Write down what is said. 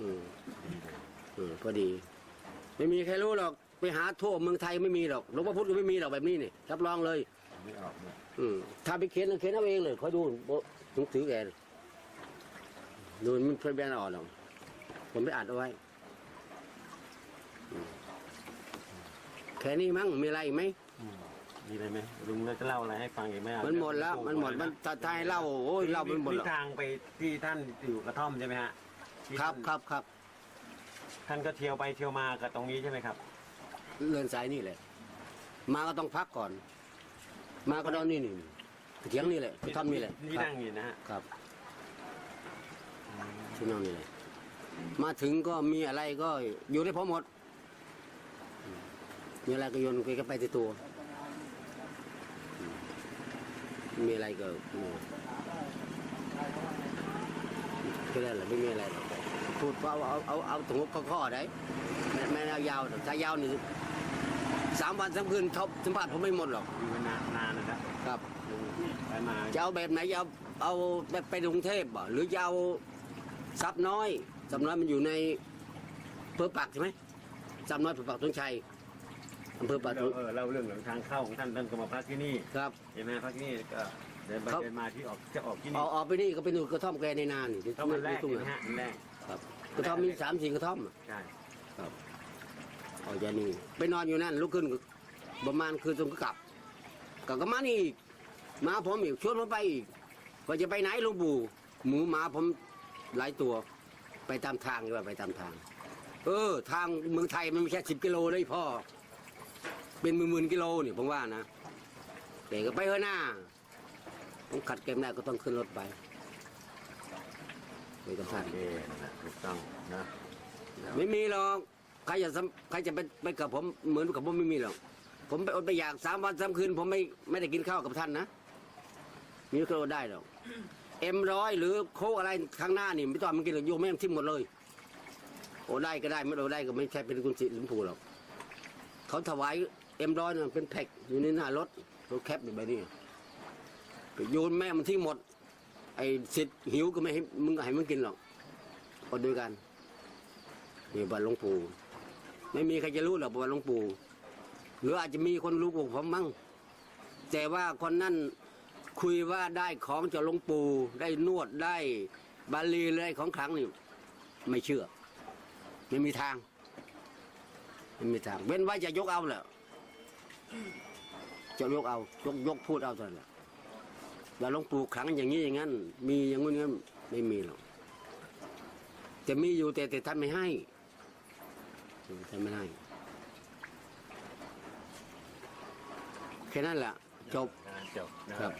อืมดีเลยอืมพอดี ไม่มีใครรู้หรอก ไปหาทั่วเมืองไทยไม่มีหรอกหลวงพ่อพุธก็ไม่มีหรอกแบบนี้นี่รับรองเลย ไม่ออกเนี่ยอืมถ้าไปเขียนก็เขียนเอาเองเลยคอยดูโบ๊ะหนังสือแกน่ะดูมันเพื่อนแบนออกหรอกผมไปอ่านเอาไว้อืมแค่นี้มั้งมีอะไรอีกไหมอืมมีอะไรไหมลุงจะเล่าอะไรให้ฟังอีกไหมอะมันหมดแล้ว มันหมดมันถ้าถ้าให้เล่าโอ้ยเล่ามันหมดมีแล้วทางไปที่ท่านอยู่กระท่อมใช่ไหมฮะ ที่ครับท่านครับครับท่านก็เที่ยวไปเที่ยวมากับตรงนี้ใช่ไหมครับเรือนสายนี่แหละ มาก็ต้องพักก่อน มาก็นอนนี่นี่เถียงนี่แหละทำนี่แหละนี่ครับนั่งอยู่นะฮะครับที่นอนนี่แหละมาถึงก็มีอะไรก็อยู่ได้พอหมดอืมมีอะไรก็โยนไปก็ไปที่ตัวอืมมีอะไรก็นี่ ก็ได้แหละไม่มีอะไรหรอกพูดเอาเอาเอาเอาถึงข้อๆได้ไม่ไม่เอายาวหรอกถ้ายาวนี่สามวันสามคืนทบสัมผัสผมไม่หมดหรอกอยู่มานานนานนะครับครับลุงไปมาจะเอาแบบไหนจะเอาเอาแบบไปกรุงเทพบ่หรือจะเอาทรัพย์น้อยทรัพย์น้อยมันอยู่ในอำเภอปักใช่ไหมทรัพย์น้อยอำเภอปักธงชัยอำเภอปักธงเออเล่าเรื่องของทางเข้าของท่านท่านก็มาพักที่นี่ครับใช่ไหมพักที่นี่ก็ เดินไปครับเดินมาที่ออกจะออกที่อนี่อกออกไปนี่ก็ไปดูกระท่อมแกในนานนี่ต้องมันแรกทุ่งใช่ไหมฮะมันแรกครับกระท่อมมีสามสี่กระท่อมอะใช่ออกจากนี่ไปนอนอยู่นั่นลุกขึ้นประมาณคืนตรงก็กลับกลับก็มานี่อีกมาผมอีกชวนผมไปอีกว่าจะไปไหนหลุงปู่หมูหมาผมหลายตัว ไปตามทางดีกว่าไปตามทาง เออ ทางเมืองไทยมันไม่ใช่สิบกิโลเลยพ่อ เป็นหมื่นๆกิโลนี่ผมว่านะแต่ก็ไปเถอะหน้า ผมขัดเกมได้ก็ต้องขึ้นรถไปไปกับท่านโอเคนะถูกต้องนะไม่มีหรอกใครจะซ้ำใครจะไปไปกับผมเหมือนกับผมไม่มีหรอกผมไปอดไปอยากสามวันสามคืน ผมไม่ไม่ได้กินข้าวกับท่านนะมีก็ได้หรอกเอ็มร้อยหรือโคกอะไรข้างหน้านี่ไม่ต้องมันกินหรอกโยมแม่งทิ้งหมดเลย โอได้ก็ได้ไม่โอได้ก็ไม่ใช่เป็นกุญศิหลวงปู่หรอกเขาถวายเอ็มร้อยน่ะเป็นแพ็คอยู่ในหน้ารถรถแคปอยู่แบบนี้ ไปโยนแม่มันทิ้งหมด ไอ้สิทธิ์หิวก็ไม่ให้มึงก็ให้มึงกินหรอกอดด้วยกันนี่บัตรหลวงปู่ไม่มีใครจะรู้หรอกบัตรหลวงปู่หรืออาจจะมีคนรู้กว่าผมมั้งแต่ว่าคนนั้นคุยว่าได้ของจากหลวงปู่ได้นวดได้บาลีเลยของขลังนี่ไม่เชื่อ ไม่มีทาง ไม่มีทาง เว้นไว่าจะยกเอาแหละจะยกเอา ยกยกพูดเอาเท่านั้นแหละ ว่าหลวงปู่ขลังอย่างนี้อย่างนั้น มีอย่างนู้นอย่างนั้นไม่มีหรอกจะมีอยู่แต่แต่ท่านไม่ให้ท่านไม่ให้แค่นั้นแหละจบงานจบนะครับ